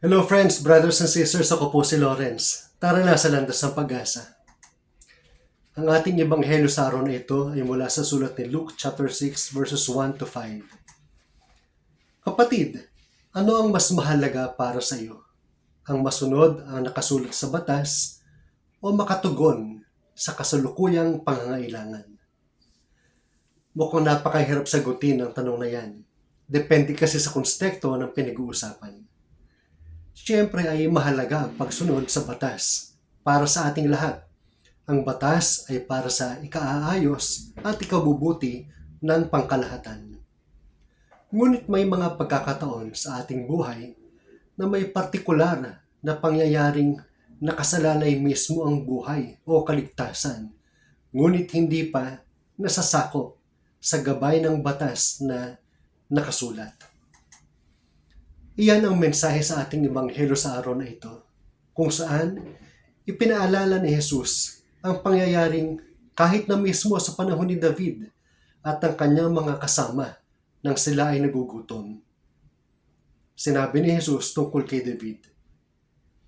Hello friends, brothers and sisters, ako po si Lawrence. Tara na sa landas ng pag-asa. Ang ating ebanghelyo sa araw na ito ay mula sa sulat ni Luke chapter 6 verses 1 to 5. Kapatid, ano ang mas mahalaga para sa iyo? Ang masunod ang nakasulat sa batas o makatugon sa kasalukuyang pangangailangan? Mukhang napakahirap sagutin ang tanong na yan. Depende kasi sa konstekto ng pinag-uusapan. Siyempre ay mahalaga ang pagsunod sa batas para sa ating lahat. Ang batas ay para sa ikaaayos at ikabubuti ng pangkalahatan. Ngunit may mga pagkakataon sa ating buhay na may partikular na pangyayaring nakasalalay mismo ang buhay o kaligtasan, ngunit hindi pa nasasakop sa gabay ng batas na nakasulat. Iyan ang mensahe sa ating ebanghelyo sa araw na ito, kung saan ipinaalala ni Jesus ang pangyayaring kahit na mismo sa panahon ni David at ng kanyang mga kasama nang sila ay nagugutom. Sinabi ni Jesus tungkol kay David,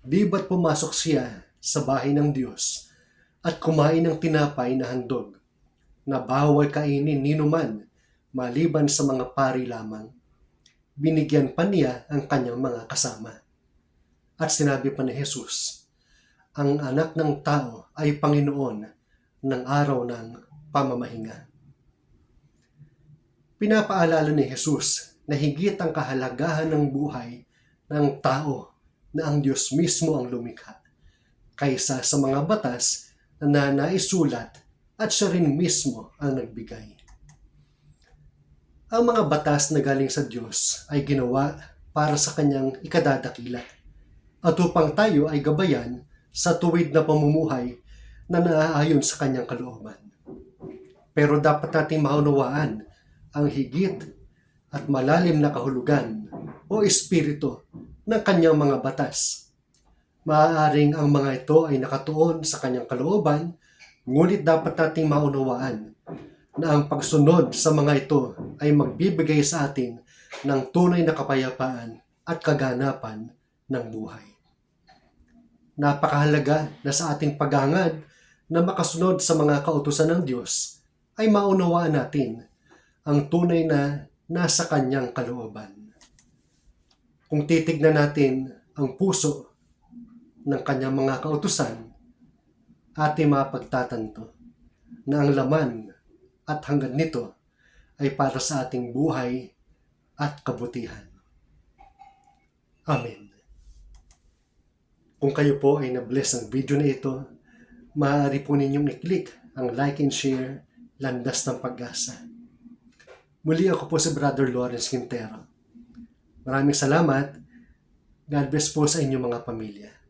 Di ba't pumasok siya sa bahay ng Diyos at kumain ng tinapay na handog na bawal kainin ninuman maliban sa mga pari lamang. Binigyan pa niya ang kanyang mga kasama. At sinabi pa ni Jesus, ang anak ng tao ay Panginoon ng araw ng pamamahinga. Pinapaalala ni Jesus na higit ang kahalagahan ng buhay ng tao na ang Diyos mismo ang lumikha kaysa sa mga batas na naisulat at siya rin mismo ang nagbigay. Ang mga batas na galing sa Diyos ay ginawa para sa kanyang ikadadakila at upang tayo ay gabayan sa tuwid na pamumuhay na naaayon sa kanyang kalooban. Pero dapat nating maunawaan ang higit at malalim na kahulugan o espiritu ng kanyang mga batas. Maaaring ang mga ito ay nakatuon sa kanyang kalooban, ngunit dapat nating maunawaan na ang pagsunod sa mga ito ay magbibigay sa atin ng tunay na kapayapaan at kaganapan ng buhay. Napakahalaga na sa ating paghangad na makasunod sa mga kautusan ng Diyos ay maunawaan natin ang tunay na nasa kanyang kalooban. Kung titignan natin ang puso ng kanyang mga kautusan, ating mapagtatanto na ang laman at hanggang nito ay para sa ating buhay at kabutihan. Amen. Kung kayo po ay na-bless ng video na ito, maaari po ninyong i-click ang like and share Landas ng Pag-asa. Muli ako po si Brother Lawrence Quintero. Maraming salamat. God bless po sa inyong mga pamilya.